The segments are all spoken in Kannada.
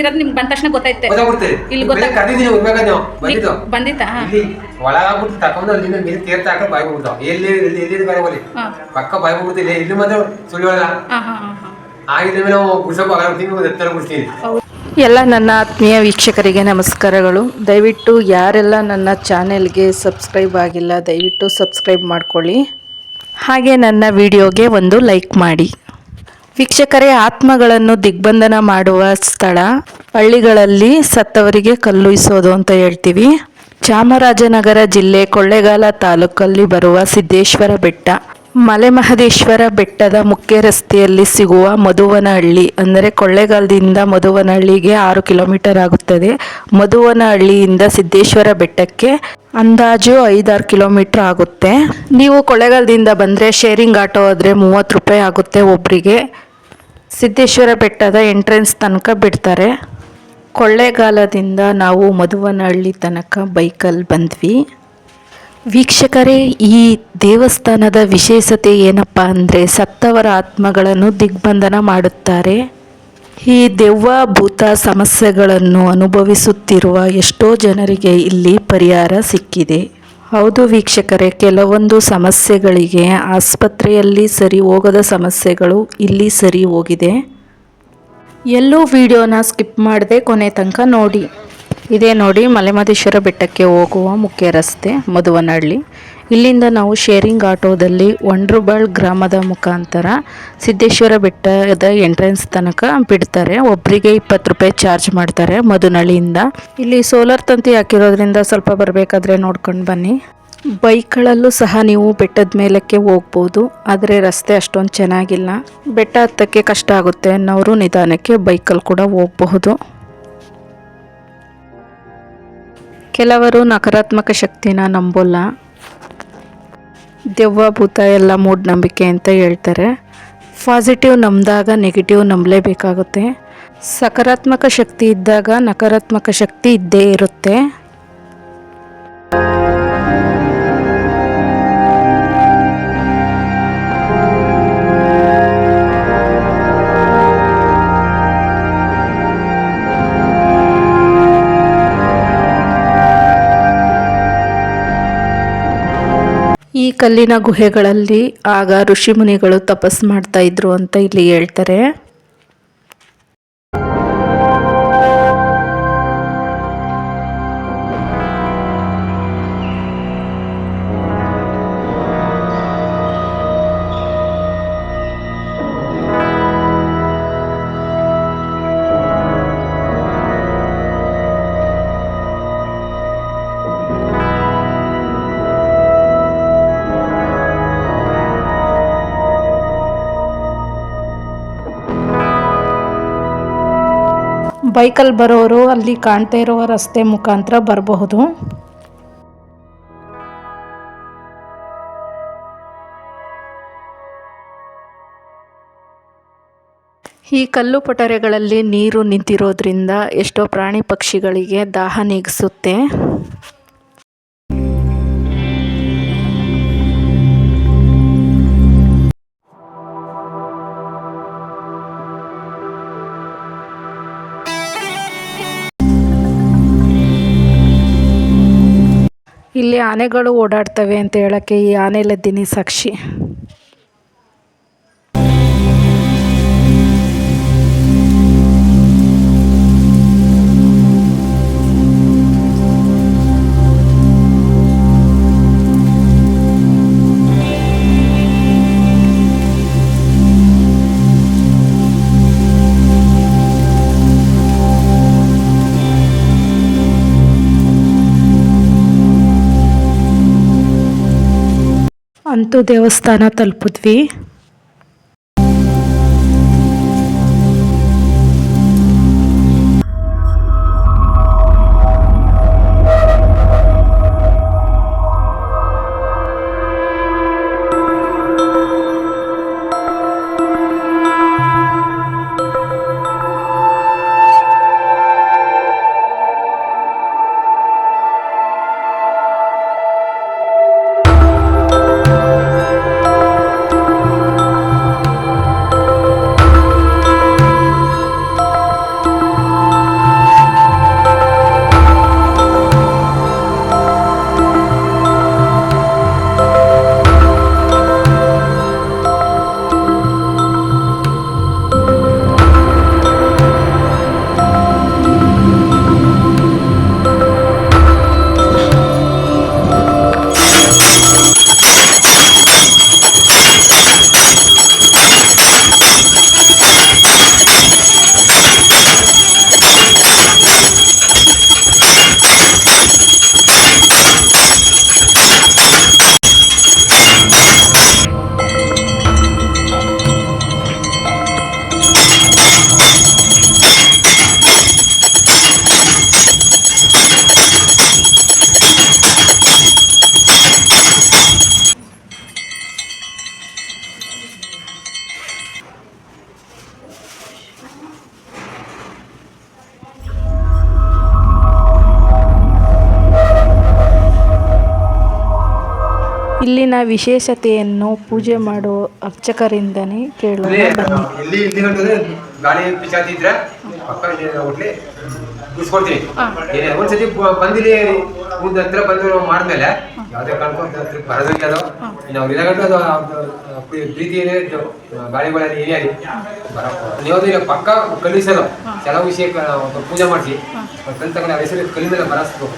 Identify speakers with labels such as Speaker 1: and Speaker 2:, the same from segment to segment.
Speaker 1: ಇರೋದು ನಿಮ್ಗೆ ಬಂದ ತಕ್ಷಣ ಗೊತ್ತೈತೆ ಇಲ್ಲಿ ಗೊತ್ತಾಗ್-
Speaker 2: ಕರೆದಿದ್ದೀನಿ ಹೋಗ್ಬೇಕಾದ ನೀವು ಬಂದಿದ್ದು.
Speaker 1: ಬಂದಿತ್ತಾ?
Speaker 2: ಇಲ್ಲಿ ಒಳಗಾಗ್ಬಿಟ್ಟು ತಕೊಂಡು ಅಲ್ಲಿಂದ ನೀರು ತೀರ್ಥ ಹಾಕೊಂಡು ಬಾಯ್ ಬಿಡ್ತಾವ ಎಲ್ಲಿ ಎಲ್ಲಿ ಎಲ್ಲಿ ಬೇರೆ ಹೋಗ್ಲಿ ಪಕ್ಕ ಬಾಯ್ ಹೋಗ್ಬಿಡ್ತಿಲ್ಲ ಇಲ್ಲಿ ಇಲ್ಲಿ ಮಾತ್ರ
Speaker 1: ಹಾ
Speaker 2: ಆಗಿದ್ರೆ ಮೇಲೆ ನಾವು ಗುಡ್ಸಪ್ಪ ತಿಂಗಳು ಎತ್ತರ ಗುಡ್ಸ್ತೀನಿ
Speaker 3: ಎಲ್ಲ ನನ್ನ ಆತ್ಮೀಯ ವೀಕ್ಷಕರಿಗೆ ನಮಸ್ಕಾರಗಳು. ದಯವಿಟ್ಟು ಯಾರೆಲ್ಲ ನನ್ನ ಚಾನೆಲ್ಗೆ ಸಬ್ಸ್ಕ್ರೈಬ್ ಆಗಿಲ್ಲ ದಯವಿಟ್ಟು ಸಬ್ಸ್ಕ್ರೈಬ್ ಮಾಡ್ಕೊಳ್ಳಿ. ಹಾಗೆ ನನ್ನ ವಿಡಿಯೋಗೆ ಒಂದು ಲೈಕ್ ಮಾಡಿ. ವೀಕ್ಷಕರೇ, ಆತ್ಮಗಳನ್ನು ದಿಗ್ಬಂಧನ ಮಾಡುವ ಸ್ಥಳ, ಹಳ್ಳಿಗಳಲ್ಲಿ ಸತ್ತವರಿಗೆ ಕಲ್ಲುಯಿಸೋದು ಅಂತ ಹೇಳ್ತೀವಿ. ಚಾಮರಾಜನಗರ ಜಿಲ್ಲೆ ಕೊಳ್ಳೇಗಾಲ ತಾಲೂಕಲ್ಲಿ ಬರುವ ಸಿದ್ದೇಶ್ವರ ಬೆಟ್ಟ. ಮಲೆಮಹದೇಶ್ವರ ಬೆಟ್ಟದ ಮುಖ್ಯ ರಸ್ತೆಯಲ್ಲಿ ಸಿಗುವ ಮಧುವನಹಳ್ಳಿ ಅಂದರೆ ಕೊಳ್ಳೇಗಾಲದಿಂದ ಮಧುವನಹಳ್ಳಿಗೆ ಆರು ಕಿಲೋಮೀಟರ್ ಆಗುತ್ತದೆ. ಮಧುವನಹಳ್ಳಿಯಿಂದ ಸಿದ್ದೇಶ್ವರ ಬೆಟ್ಟಕ್ಕೆ ಅಂದಾಜು ಐದಾರು ಕಿಲೋಮೀಟರ್ ಆಗುತ್ತೆ. ನೀವು ಕೊಳ್ಳೇಗಾಲದಿಂದ ಬಂದರೆ ಶೇರಿಂಗ್ ಆಟೋ ಆದರೆ ಮೂವತ್ತು ರೂಪಾಯಿ ಆಗುತ್ತೆ ಒಬ್ಬರಿಗೆ ಸಿದ್ದೇಶ್ವರ ಬೆಟ್ಟದ ಎಂಟ್ರೆನ್ಸ್ ತನಕ ಬಿಡ್ತಾರೆ. ಕೊಳ್ಳೇಗಾಲದಿಂದ ನಾವು ಮಧುವನಹಳ್ಳಿ ತನಕ ಬೈಕಲ್ಲಿ ಬಂದ್ವಿ. ವೀಕ್ಷಕರೇ, ಈ ದೇವಸ್ಥಾನದ ವಿಶೇಷತೆ ಏನಪ್ಪ ಅಂದರೆ ಸತ್ತವರ ಆತ್ಮಗಳನ್ನು ದಿಗ್ಬಂಧನ ಮಾಡುತ್ತಾರೆ. ಈ ದೆವ್ವ ಭೂತ ಸಮಸ್ಯೆಗಳನ್ನು ಅನುಭವಿಸುತ್ತಿರುವ ಎಷ್ಟೋ ಜನರಿಗೆ ಇಲ್ಲಿ ಪರಿಹಾರ ಸಿಕ್ಕಿದೆ. ಹೌದು ವೀಕ್ಷಕರೇ, ಕೆಲವೊಂದು ಸಮಸ್ಯೆಗಳಿಗೆ ಆಸ್ಪತ್ರೆಯಲ್ಲಿ ಸರಿ ಹೋಗದ ಸಮಸ್ಯೆಗಳು ಇಲ್ಲಿ ಸರಿ ಹೋಗಿದೆ. ಎಲ್ಲೂ ವಿಡಿಯೋನ ಸ್ಕಿಪ್ ಮಾಡದೆ ಕೊನೆ ತನಕ ನೋಡಿ. ಇದೇ ನೋಡಿ ಮಲೆಮಹದೇಶ್ವರ ಬೆಟ್ಟಕ್ಕೆ ಹೋಗುವ ಮುಖ್ಯ ರಸ್ತೆ ಮಧುವನಹಳ್ಳಿ. ಇಲ್ಲಿಂದ ನಾವು ಶೇರಿಂಗ್ ಆಟೋದಲ್ಲಿ ವಂಡ್ರಬಾಳ್ ಗ್ರಾಮದ ಮುಖಾಂತರ ಸಿದ್ದೇಶ್ವರ ಬೆಟ್ಟದ ಎಂಟ್ರೆನ್ಸ್ ತನಕ ಬಿಡ್ತಾರೆ. ಒಬ್ಬರಿಗೆ ಇಪ್ಪತ್ತು ರೂಪಾಯಿ ಚಾರ್ಜ್ ಮಾಡ್ತಾರೆ ಮಧುನಳಿಯಿಂದ ಇಲ್ಲಿ ಸೋಲಾರ್ ತಂತಿ ಹಾಕಿರೋದ್ರಿಂದ ಸ್ವಲ್ಪ ಬರಬೇಕಾದ್ರೆ ನೋಡ್ಕೊಂಡು ಬನ್ನಿ. ಬೈಕ್ಗಳಲ್ಲೂ ಸಹ ನೀವು ಬೆಟ್ಟದ ಮೇಲಕ್ಕೆ ಹೋಗ್ಬೋದು, ಆದರೆ ರಸ್ತೆ ಅಷ್ಟೊಂದು ಚೆನ್ನಾಗಿಲ್ಲ. ಬೆಟ್ಟ ಹತ್ತಕ್ಕೆ ಕಷ್ಟ ಆಗುತ್ತೆ ಅನ್ನೋರು ನಿಧಾನಕ್ಕೆ ಬೈಕಲ್ಲಿ ಕೂಡ ಹೋಗಬಹುದು. ಕೆಲವರು ನಕಾರಾತ್ಮಕ ಶಕ್ತಿನ ನಂಬೋಲ್ಲ. ದೆವ್ವ ಭೂತ ಎಲ್ಲ ಮೂಢನಂಬಿಕೆ ಅಂತ ಹೇಳ್ತಾರೆ. ಪಾಸಿಟಿವ್ ನಂಬಿದಾಗ ನೆಗೆಟಿವ್ ನಂಬಲೇಬೇಕಾಗುತ್ತೆ. ಸಕಾರಾತ್ಮಕ ಶಕ್ತಿ ಇದ್ದಾಗ ನಕಾರಾತ್ಮಕ ಶಕ್ತಿ ಇದ್ದೇ ಇರುತ್ತೆ. ಕಲ್ಲಿನ ಗುಹೆಗಳಲ್ಲಿ ಆಗ ಋಷಿಮುನಿಗಳು ತಪಸ್ ಮಾಡ್ತಾ ಇದ್ರು ಅಂತ ಇಲ್ಲಿ ಹೇಳ್ತಾರೆ. ಬೈಕಲ್ಲಿ ಬರೋರು ಅಲ್ಲಿ ಕಾಣ್ತಾ ಇರುವ ರಸ್ತೆ ಮುಖಾಂತರ ಬರಬಹುದು. ಈ ಕಲ್ಲು ಪಟರೆಗಳಲ್ಲಿ ನೀರು ನಿಂತಿರೋದ್ರಿಂದ ಎಷ್ಟೋ ಪ್ರಾಣಿ ಪಕ್ಷಿಗಳಿಗೆ ದಾಹ ನೀಗಿಸುತ್ತೆ. ಇಲ್ಲಿ ಆನೆಗಳು ಓಡಾಡ್ತವೆ ಅಂತ ಹೇಳಕ್ಕೆ ಈ ಆನೆಲದ್ದಿನಿ ಸಾಕ್ಷಿ. ಅಂತೂ ದೇವಸ್ಥಾನ ತಲುಪಿದ್ವಿ. ಇಲ್ಲಿನ ವಿಶೇಷತೆಯನ್ನು ಪೂಜೆ ಮಾಡೋ ಅರ್ಚಕರಿಂದನೇ ಕೇಳೋಣ.
Speaker 2: ಇಲ್ಲಿ ಗಾಳಿ ಪಿಚಾತಿ ಇದ್ರೆ ಪಕ್ಕ ಹೋಟ್ಲಿ ಇಸ್ಕೊಡ್ತೀನಿ. ಏನೇ ಒಂದ್ಸತಿ ಬ- ಬಂದಿಲ್ಲಿ ಮುಂದೆ ಹತ್ರ ಬಂದು ಮಾಡಿದ್ಮೇಲೆ ಯಾವುದೇ ಕಾರಣಕ್ಕೂ ಹತ್ರ ಹತ್ರಕ್ಕೆ ಬರೋದಿಲ್ಲ ಅದು. ಅದು ಪ್ರೀತಿ ಏನೇ ಇದ್ದು ಗಾಳಿಗಳಲ್ಲಿ ಏನೇ ಆಗಲಿ ಬರಪ್ಪ. ನೀವು ಇಲ್ಲ ಪಕ್ಕ ಕಲಿಸೋದು ಕೆಲವು ವಿಷಯಕ್ಕೆ ಒಂದು ಪೂಜೆ ಮಾಡಿಸಿ. ಹೆಸರು ಕಲಿ ಮೇಲೆ ಬರಸ್ಬೇಕು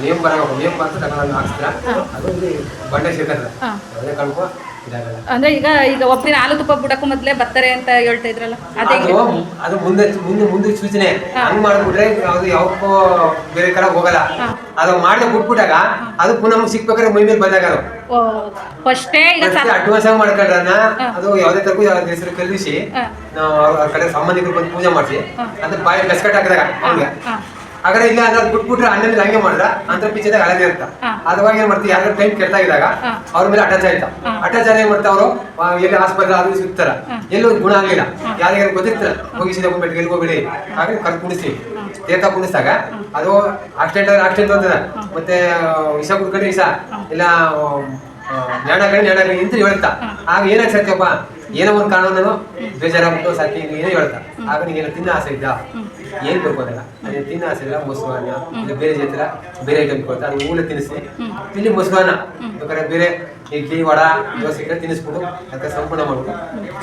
Speaker 2: ನೇಮ್ ಬರಬೇಕು ನೇಮ್ ಬಂತು ತಗೊಂಡು ಹಾಕ್ಸ್ತೀರ ಅದು ಇಲ್ಲಿ ಬಂಡೆ ಸಿಗ್ತದೆ.
Speaker 1: ಅದೇ
Speaker 2: ಯಾವುದೇ
Speaker 1: ಅಂದ್ರೆ ಈಗ ಈಗ ಒಬ್ಬದಿನ ಹಾಲು ತುಪ್ಪ ಬಿಡಕ್ಕೂ ಮೊದಲೇ ಬರ್ತಾರೆ ಅಂತ ಹೇಳ್ತಾ ಇದ್ರಲ್ಲ ಅದೇ
Speaker 2: ಅದು ಮುಂದೆ ಮುಂದೆ ಮುಂದೆ ಸೂಚನೆ. ಹಂಗ್ ಮಾಡ್ಬಿಟ್ರೆ ಅದು ಯಾವಕ್ಕೂ ಬೇರೆ ಕಡೆ ಹೋಗಲ್ಲ. ಅದು ಮಾಡಿದ ಬಿಟ್ಬಿಟ್ಟಾಗ ಅದು ಪುನಃ ನಮ್ಗೆ ಸಿಕ್ಬೇಕಾದ್ರೆ ಮೈ ಮೇಲೆ ಬಂದಾಗ ಅದು
Speaker 1: ಫಸ್ಟೇ ಈಗ
Speaker 2: ಅಡ್ವಾನ್ಸ್ ಆಗಿ ಮಾಡ್ಕೊಂಡ್ರನ್ನ ಅದು ಯಾವ್ದೇ ತರಕು ಯಾವ್ದೇ ಹೆಸರು ಕಲಿಸಿ ಕಡೆ ಸಂಬಂಧಿಕರು ಬಂದು ಪೂಜೆ ಮಾಡಿಸಿ ಅದ್ರ ಬಾಯಿ ಬೆಸ್ಕಟ್ ಹಾಕಿದಾಗ ಅವ್ನಿಗೆ
Speaker 1: ಹಾ.
Speaker 2: ಹಾಗಾದ್ರೆ ಇಲ್ಲ ಅಂದ್ರೆ ಬಿಟ್ಬಿಟ್ರೆ ಅಣ್ಣಲ್ಲಿ ಹಂಗೆ ಮಾಡಿದ್ರ ಅಂತ ಪಿಚ್ಚದಾಗ ಹಳದಿ ಇರ್ತ
Speaker 1: ಅದವಾಗ
Speaker 2: ಅದಾಗ ಏನ್ ಮಾಡ್ತೀವಿ ಯಾರು ಟೈಮ್ ಕೆಡ್ತಾ ಇದ್ದಾಗ. ಅವ್ರ ಮೇಲೆ ಅಟ್ಯಾಚ್ ಆಯ್ತಾ ಅಟ್ಯಾಚ್ ಏನ್ ಮಾಡ್ತಾ ಅವರು? ಎಲ್ಲಿ ಆಸ್ಪತ್ರೆ ಆದ್ರೂ ಸಿಗ್ತಾರ. ಎಲ್ಲೂ ಗುಣ ಆಗ್ಲಿಲ್ಲ. ಯಾರಿಗಾರು ಗೊತ್ತಿರ್ತಾರ ಹೋಗಿ ಸೀದಾ ಹೋಗ್ಬೇಡಿ ಎಲ್ಲಿ ಹೋಗ್ಬಿಡಿ. ಹಾಗೆ ಕರ್ ಕುಡಿಸಿ ತೀರ್ಥ ಕುಡಿಸಿದಾಗ ಅದು ಆಕ್ಸಿಡೆಂಟ್ ಆಕ್ಸಿಡೆಂಟ್ ಅಂತದ ಮತ್ತೆ ವಿಷ ಕುಡ್ಕೊಂಡ್ರೆ ವಿಷ. ಇಲ್ಲ ಜ್ಞಾನ ಕಡೆ ಜ್ಞಾನ ಕಡೆ ಅಂತ ಹೇಳ್ತಾ. ಆಗ ಏನಾಗ ಸತ್ಯಪ್ಪ ಏನೋ ಒಂದು ಕಾರಣ ಬೇಜಾರಾಗ್ಬಿಟ್ಟು ಸಾಕಿ ಏನೋ ಹೇಳ್ತಾ. ಆಗ ನೀನು ತಿನ್ನ ಆಸೆ ಇದ್ದ ಏನ್ ಬರ್ಬೋದಲ್ಲ ಅದೇ ತಿನ್ನ ಆಸೆ ಇಲ್ಲ ಮೊಸರನ್ನ? ಇಲ್ಲ ಬೇರೆ ಜೊತೆ ಬೇರೆ ಐಟಮ್ ಕೊಡ್ತಾ ಅದು ಊಟ ತಿನ್ನಿಸಿ. ಇಲ್ಲಿ ಮೊಸರನ್ನ. ಬೇಕಾದ್ರೆ ಬೇರೆ ಇಡ್ಲಿ ವಡ ದೋಸೆ ತಿನ್ನಿಸ್ಬಿಟ್ಟು ಅದಕ್ಕೆ ಸಂಪೂರ್ಣ ಮಾಡ್ಬಿಟ್ಟು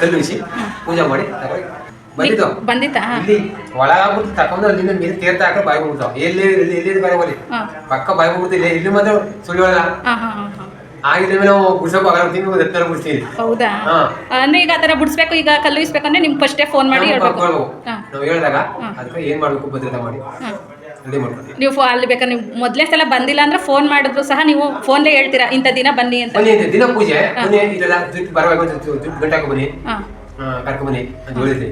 Speaker 2: ಕಲ್ಲುಸಿ ಪೂಜೆ ಮಾಡಿ ತಗೊಂಡು ಬಂದಿದ್ದು
Speaker 1: ಬಂದಿತ್ತಾ?
Speaker 2: ಇಲ್ಲಿ ಒಳಗಾಗ್ಬಿಟ್ಟು ತಕೊಂಡು ಅಲ್ಲಿಂದ ತೀರ್ಥ ಹಾಕ ಬಾಯಿ ಬಿಡ್ತಾವ ಎಲ್ಲಿ ಎಲ್ಲಿ ಬಾಯಿ ಬರಲಿ ಪಕ್ಕ ಬಾಯಿ ಬಿಡ್ತಿಲ್ಲ ಇಲ್ಲಿ ಮಾತ್ರ ಸುಳ್ಳು ಆಗಿದ್ರೆ ನಾವು ಗುಡ್ಸೋಕೆ ಆಗಲ್ಲ ತಿಂಗಳು ಒಂದು ಬಿಡ್ತೀವಿ
Speaker 1: ಹೌದಾ? ಅಂದ್ರೆ ಈಗ ಆ ಥರ ಬಿಡಿಸ್ಬೇಕು ಈಗ ಕಲ್ಲು ಇಸ್ಬೇಕಂದ್ರೆ ನಿಮ್ಗೆ ಫಸ್ಟೇ ಫೋನ್ ಮಾಡಿ ಹೇಳ್ಬೇಕು.
Speaker 2: ನಾವು ಹೇಳಿದಾಗ ಅದಕ್ಕೆ ಏನ್ ಮಾಡ್ಬೇಕು ಭದ್ರತೆ ಮಾಡಿ. ರೆಡಿ ಮಾಡ್ಕೊತೀವಿ.
Speaker 1: ನೀವು ಅಲ್ಲಿ ಬೇಕಾದ್ರೆ ನೀವು ಮೊದಲೇ ಸಲ ಬಂದಿಲ್ಲ ಅಂದ್ರೆ ಫೋನ್ ಮಾಡಿದ್ರು ಸಹ ನೀವು ಫೋನ್ಲೇ ಹೇಳ್ತೀರಾ ಇಂಥ ದಿನ ಬನ್ನಿ ಅಂತ?
Speaker 2: ಬನ್ನಿ ಅಂತ ದಿನ ಪೂಜೆ ಬನ್ನಿ ಇದೆಲ್ಲ ದುಡ್ಡು ಅಂತ ದುಡ್ಡು ಗಂಟಾಕ ಬನ್ನಿ.
Speaker 1: ಹ್ಮ್.
Speaker 2: ಕರ್ಕೊಂಡ್ ಬನ್ನಿ ಅಂತ ಹೇಳಿದ್ರಿ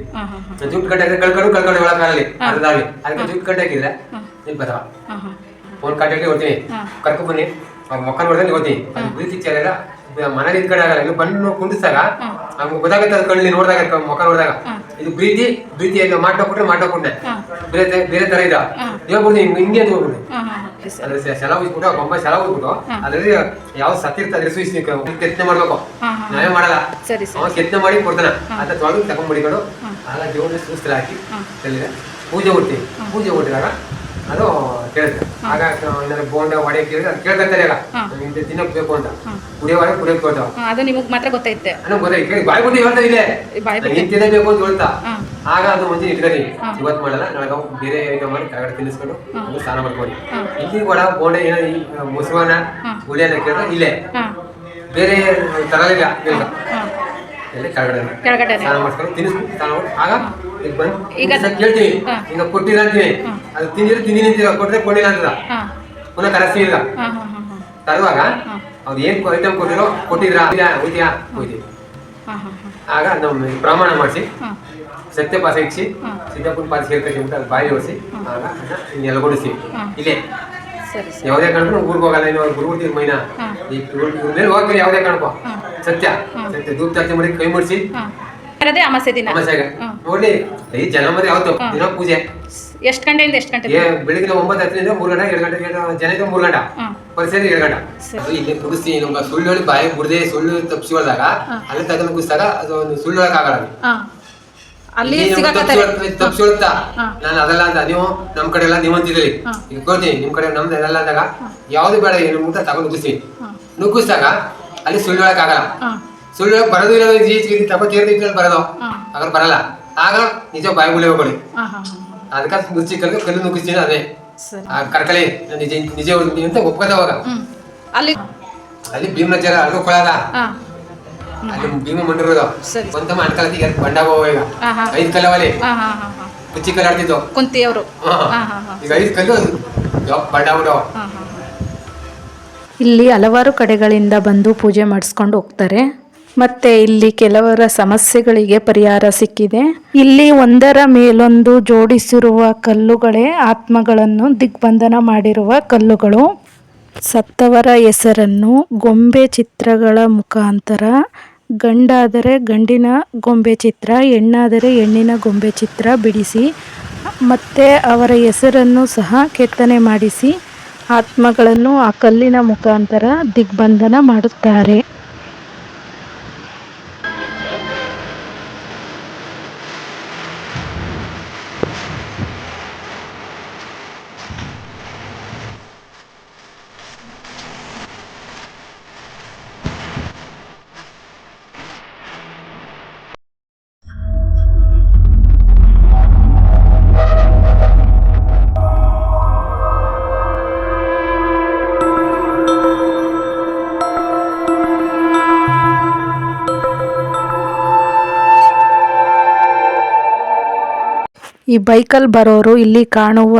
Speaker 2: ದುಡ್ಡು ಗಂಟೆ ಕಳ್ಕೊಂಡು ಕಳ್ಕೊಂಡು ಒಳಗಾಗಲಿ ಅರ್ಧಾಗಲಿ ಅದಕ್ಕೆ ದುಡ್ಡು ಗಂಟೆ ಹಾಕಿದ್ರೆ ನೀವು
Speaker 1: ಹಾಂ
Speaker 2: ಫೋನ್ ಕಾಂಟ್ಯಾಕ್ಟ್ ಹೋಗ್ತೀನಿ
Speaker 1: ಹಾ.
Speaker 2: ಕರ್ಕೊಂಡ್ ಬನ್ನಿ. ಅವ್ರ ಮಕ್ಕ ನೋಡಿದ್ರೆ ಹೋಗ್ತೀನಿ ಅದು ಪ್ರೀತಿ ಚಾಲೆಲ್ಲ ಮನೇಲಿ ಇದ್ ಕಡೆ ಆಗಲ್ಲ. ಇಲ್ಲಿ ಬಂದು ಕುಂಡಿಸ್ದಾಗ ಗೊತ್ತಾಗುತ್ತೆ ಅದು ನೋಡಿದಾಗ ಮುಖ ನೋಡಿದಾಗ. ಇದು ಪ್ರೀತಿ ಪ್ರೀತಿ ಅಂತ ಮಾಡ್ಕೊಟ್ರೆ ಮಾಡ್ಕೊಂಡೆ ಬೇರೆ ಬೇರೆ ತರ ಇದ ಇವಾಗ ಹಿಂಗ್ ಹಿಂಗೆ ಅಂತ ಹೋಗ್ಬಿಡಿ. ಅಂದ್ರೆ ಸೆಲ ಉಜ್ಬಿಟ್ಟು ಗೊಂಬ ಸೆಲ ಉಜ್ಬಿಟ್ಟು ಅದ್ರಲ್ಲಿ ಯಾವ ಸತ್ತಿರ್ತ ಸುಯಿಸಿ ಕೆತ್ತನೆ ಮಾಡ್ಬೇಕು. ನಾವೇ ಮಾಡಲ್ಲ.
Speaker 1: ಸರಿ ಸರ್.
Speaker 2: ಅವ ಕೆತ್ತನೆ ಮಾಡಿ ಕೊಡ್ತಾನ. ಅಂತ ತೊಳೆದು ತಗೊಂಡ್ಬಿಡಿಕೊಂಡು ಆಗ ದೇವ್ರ ಸೂಸ್ತ್ರ ಹಾಕಿ ಪೂಜೆ ಕೊಡ್ತೀವಿ ಪೂಜೆ ಕೊಟ್ಟಿದಾಗ ಅದು ಕೇಳಿದೆ. ಆಗ ಏನಾದ್ರು ಬೋಂಡ ವಡೆ ಕೇಳಿದ್ರೆ ಅದು ಕೇಳ್ತಾರೆ ಈಗ ತಿನ್ನಕ್ ಬೇಕು ಅಂತ. ಕುಡಿಯೋವಾಗ ಕುಡಿಯಕ್ ಕೊಡ್ತಾವ
Speaker 1: ಅದು ನಿಮಗೆ ಮಾತ್ರ ಗೊತ್ತೈತೆ.
Speaker 2: ಅನ್ನೋ ಗೊತ್ತಾಗಿ ಕೇಳಿ ಬಾಯ್ ಬಿಟ್ಟು ಹೇಳ್ತಾ ಇದೆ ನೀನ್ ತಿನ್ನಬೇಕು ಅಂತ ಹೇಳ್ತಾ. ಆಗ ಅದು ಮುಂಚೆ ಇಟ್ಕೊತೀನಿ ಇವತ್ತು ಮಾಡಲ್ಲ ನಾಳೆ ಬೇರೆ ಐಟಮ್ ಮಾಡಿ ಕೆಳಗಡೆ ತಿನ್ನಿಸ್ಕೊಂಡು ಅದು ಸ್ನಾನ ಮಾಡ್ಕೊಂಡು ಇಲ್ಲಿ ಕೂಡ ಬೋಂಡ ಏನೋ ಮುಸುವಾನ ಹುಳಿಯನ್ನ ಕೇಳಿದ್ರೆ ಇಲ್ಲೇ. ಬೇರೆ ತರಲಿಲ್ಲ ಎಲ್ಲಿ ಕೆಳಗಡೆ
Speaker 1: ಕೆಳಗಡೆ
Speaker 2: ಸ್ನಾನ ಮಾಡ್ಕೊಂಡು ತಿನ್ನಿಸ್ಬಿಟ್ಟು ಸ್ನಾನ ಮಾಡಿ. ಆಗ ಬಂದು
Speaker 1: ಈಗ-
Speaker 2: ಈಗ ಕೇಳ್ತೀವಿ ಈಗ ಕೊಟ್ಟಿಲ್ಲ ಅಂತೀವಿ ಅದು ತಿಂದಿದ್ರೆ ತಿಂದಿನಿ ಅಂತೀರ? ಕೊಟ್ಟರೆ ಕೊಟ್ಟಿಲ್ಲ
Speaker 1: ಅಂತೀರ?
Speaker 2: ಪುನಃ
Speaker 1: ಕರೆಸಿ ಇಲ್ಲ.
Speaker 2: ತರುವಾಗ ಅವ್ರು ಏನ್ ಐಟಮ್ ಕೊಟ್ಟಿರೋ ಕೊಟ್ಟಿದ್ರಾ? ಹೋಯ್ತೀಯಾ? ಹೋಯ್ತೀವಿ ಆಗ ನಮ್ಮ ಪ್ರಮಾಣ ಮಾಡಿಸಿ. ಸತ್ಯ ಪಾಸ ಇಚ್ಚಿ ಸಿದ್ದಪ್ಪನ ಪಾಸ ಅಂತ ಅದು ಬಾಯಿ ಓಡಿಸಿ ಆಗ ಕೊಡಿಸ್ತೀವಿ ಇಲ್ಲೇ. ಯಾವುದೇ ಕಾರಣಕ್ಕೂ ಊರಿಗೆ ಹೋಗಲ್ಲ. ಇನ್ನು ಗುರುಗುರ್ತಿ ಮೈನಾ. ಈ ಇವ್ರ ಮೇಲೆ ಯಾವುದೇ ಕಾರಣಕ್ಕೂ. ಸತ್ಯ. ಸತ್ಯ. ಧೂಪ್ ಚಾಚಿ ಮಾಡಿ ಕೈ ಮುಡಿಸಿ.
Speaker 1: ಅದೇ ಅಮಾಸೆ ದಿನ.
Speaker 2: ಅಮಾಸ್ಯಾಗ ನೋಡಿ ಈ ಜನ ಯಾವತ್ತು? ದಿನ ಪೂಜೆ.
Speaker 1: ಎಷ್ಟು ಗಂಟೆಯಿಂದ ಎಷ್ಟು ಗಂಟೆ
Speaker 2: ಏ ಬೆಳಿಗ್ಗೆ ಒಂಬತ್ತು ಹತ್ತರಿಂದ ಮೂರು ಗಂಟೆ ಎರಡು ಗಂಟೆ ಜನ ಇದ್ರೆ ಮೂರು ಗಂಟೆ. ಪರಿಸರ ಎರಡು ಗಂಟೆ. ಅದು ಇಲ್ಲಿ ಸುಳ್ಳು ಹೇಳಿ ಬಾಯಿ ಬಿಡದೆ ಸುಳ್ಳು ತಪ್ಪಿಸಿ ಹೊಡೆದಾಗ ಅಲ್ಲಿ ತಗೊಂಡು ಕುಡಿಸಿದಾಗ ಅದು ಒಂದು ಸುಳ್ಳು
Speaker 1: ಹೇಳಕ್ಕಾಗಲ್ಲ ಅಲ್ಲಿ ಸಿಗಾಕತ್ತಾರೆ
Speaker 2: ತಪ್ಪಿಸಿ ಹೊಡ್ತಾ ನಾನು ಅದಲ್ಲ ಅಂತ ನೀವು ನಮ್ ಕಡೆ ಎಲ್ಲ ನೀವು ಅಂತಿದ್ರಿ ನಿಮ್ ಕಡೆ ನಮ್ದು ಅದಲ್ಲ ಅಂದಾಗ ಯಾವ್ದು ಬೇಡ ಏನು ಊಟ ತಗೊಂಡು ನುಗ್ಗಿಸ್ತೀನಿ ನುಗ್ಗಿಸಿದಾಗ ಅಲ್ಲಿ ಸುಳ್ಳು ಹೇಳಕ್ ಆಗಲ್ಲ ಸುಳ್ಳು ಹೇಳಕ್ ಬರೋದು ಇಲ್ಲ ಜೀವಿ ತಪ್ಪ ತೀರ್ದ ಇಟ್ಕೊಂಡು ಬರೋದು. ಆಗ ಬರಲ್ಲ. ಆಗ ನಿಜ ಬಾಯಿ ಮುಳಿ ಹೋಗ್ಬೇಡಿ.
Speaker 1: ಹಾಂ ಹಾಂ ಹಾಂ.
Speaker 2: ಅದಕ್ಕೆ ನುಚ್ಚಿ ಕಲ್ಲು ಕಲ್ಲು ನುಗ್ಗಿಸ್ತೀನಿ ಅದೇ. ಕರ್ಕಳಿ ನಿಜ ನಿಜ ಅಂತ ಒಪ್ಕೋದವಾಗ
Speaker 1: ಅಲ್ಲಿ
Speaker 2: ಅಲ್ಲಿ ಭೀಮನಚಾರ ಅಲ್ಗೋ ಕೊಳಗ.
Speaker 1: ಕೊಳದ
Speaker 2: ಅಲ್ಲಿ ಭೀಮ ಮಂಡಿರೋದು. ಸ್ವಂತ ಅಣ್ಕಲತಿ ಬಂಡಾಗ ಈಗ. ಐದು ಕಲ್ಲವಲ್ಲಿ ಕುಚ್ಚಿ ಕಲ್ಲು ಆಡ್ತಿದ್ದು. ಹಾಂ.
Speaker 1: ಹಾಂ
Speaker 2: ಈಗ ಐದು ಕಲ್ಲು ಬಂಡಾಗ್ಬಿಟ್ಟು
Speaker 1: ಬಿಡೋ. ಹಾಂ ಹಾಂ.
Speaker 3: ಇಲ್ಲಿ ಹಲವಾರು ಕಡೆಗಳಿಂದ ಬಂದು ಪೂಜೆ ಮಾಡಿಸ್ಕೊಂಡು ಹೋಗ್ತಾರೆ. ಮತ್ತೆ ಇಲ್ಲಿ ಕೆಲವರ ಸಮಸ್ಯೆಗಳಿಗೆ ಪರಿಹಾರ ಸಿಕ್ಕಿದೆ. ಇಲ್ಲಿ ಒಂದರ ಮೇಲೊಂದು ಜೋಡಿಸಿರುವ ಕಲ್ಲುಗಳೇ ಆತ್ಮಗಳನ್ನು ದಿಗ್ಬಂಧನ ಮಾಡಿರುವ ಕಲ್ಲುಗಳು. ಸತ್ತವರ ಹೆಸರನ್ನು ಗೊಂಬೆ ಚಿತ್ರಗಳ ಮುಖಾಂತರ ಗಂಡಾದರೆ ಗಂಡಿನ ಗೊಂಬೆ ಚಿತ್ರ, ಹೆಣ್ಣಾದರೆ ಹೆಣ್ಣಿನ ಗೊಂಬೆ ಚಿತ್ರ ಬಿಡಿಸಿ, ಮತ್ತೆ ಅವರ ಹೆಸರನ್ನು ಸಹ ಕೆತ್ತನೆ ಮಾಡಿಸಿ ಆತ್ಮಗಳನ್ನು ಆ ಕಲ್ಲಿನ ಮುಖಾಂತರ ದಿಗ್ಬಂಧನ ಮಾಡುತ್ತಾರೆ. ಈ ಬೈಕಲ್ಲಿ ಬರೋರು ಇಲ್ಲಿ ಕಾಣುವ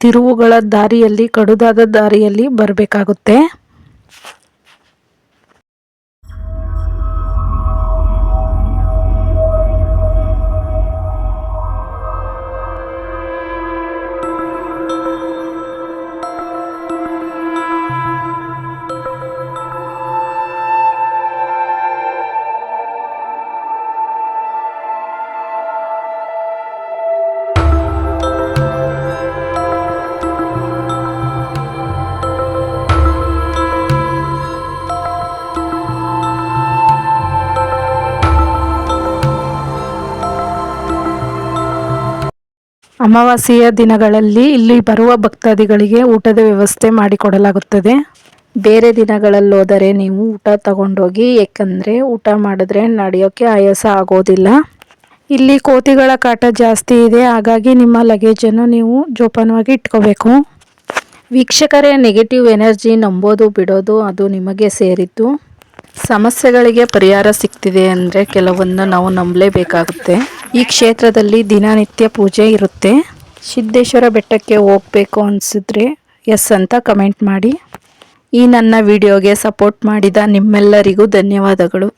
Speaker 3: ತಿರುವುಗಳ ದಾರಿಯಲ್ಲಿ ಕಡುದಾದ ದಾರಿಯಲ್ಲಿ ಬರಬೇಕಾಗುತ್ತೆ. ಅಮಾವಾಸ್ಯೆಯ ದಿನಗಳಲ್ಲಿ ಇಲ್ಲಿ ಬರುವ ಭಕ್ತಾದಿಗಳಿಗೆ ಊಟದ ವ್ಯವಸ್ಥೆ ಮಾಡಿಕೊಡಲಾಗುತ್ತದೆ. ಬೇರೆ ದಿನಗಳಲ್ಲೋದರೆ ನೀವು ಊಟ ತಗೊಂಡೋಗಿ, ಏಕೆಂದರೆ ಊಟ ಮಾಡಿದ್ರೆ ನಡೆಯೋಕ್ಕೆ ಆಯಾಸ ಆಗೋದಿಲ್ಲ. ಇಲ್ಲಿ ಕೋತಿಗಳ ಕಾಟ ಜಾಸ್ತಿ ಇದೆ, ಹಾಗಾಗಿ ನಿಮ್ಮ ಲಗೇಜನ್ನು ನೀವು ಜೋಪಾನವಾಗಿ ಇಟ್ಕೋಬೇಕು. ವೀಕ್ಷಕರೇ ನೆಗೆಟಿವ್ ಎನರ್ಜಿ ನಂಬೋದು, ಬಿಡೋದು, ಅದು ನಿಮಗೆ ಸೇರಿದ್ದು. ಸಮಸ್ಯೆಗಳಿಗೆ ಪರಿಹಾರ ಸಿಗ್ತಿದೆ ಅಂದರೆ ಕೆಲವೊಂದ ನಾವು ನಂಬಲೇಬೇಕಾಗುತ್ತೆ. ಈ ಕ್ಷೇತ್ರದಲ್ಲಿ ದಿನನಿತ್ಯ ಪೂಜೆ ಇರುತ್ತೆ. ಸಿದ್ದೇಶ್ವರ ಬೆಟ್ಟಕ್ಕೆ ಹೋಗಬೇಕು ಅನಿಸಿದ್ರೆ ಎಸ್ ಅಂತ ಕಮೆಂಟ್ ಮಾಡಿ. ಈ ನನ್ನ ವಿಡಿಯೋಗೆ ಸಪೋರ್ಟ್ ಮಾಡಿದ ನಿಮ್ಮೆಲ್ಲರಿಗೂ ಧನ್ಯವಾದಗಳು.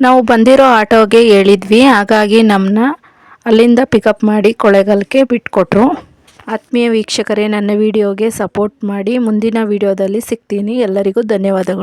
Speaker 3: ನಾವು ಬಂದಿರೋ ಆಟೋಗೆ ಹೇಳಿದ್ವಿ, ಹಾಗಾಗಿ ನಮ್ಮನ್ನ ಅಲ್ಲಿಂದ ಪಿಕಪ್ ಮಾಡಿ ಕೊಳೆಗಾಲಕ್ಕೆ ಬಿಟ್ಕೊಟ್ರು. ಆತ್ಮೀಯ ವೀಕ್ಷಕರೇ, ನನ್ನ ವಿಡಿಯೋಗೆ ಸಪೋರ್ಟ್ ಮಾಡಿ. ಮುಂದಿನ ವಿಡಿಯೋದಲ್ಲಿ ಸಿಗ್ತೀನಿ. ಎಲ್ಲರಿಗೂ ಧನ್ಯವಾದಗಳು.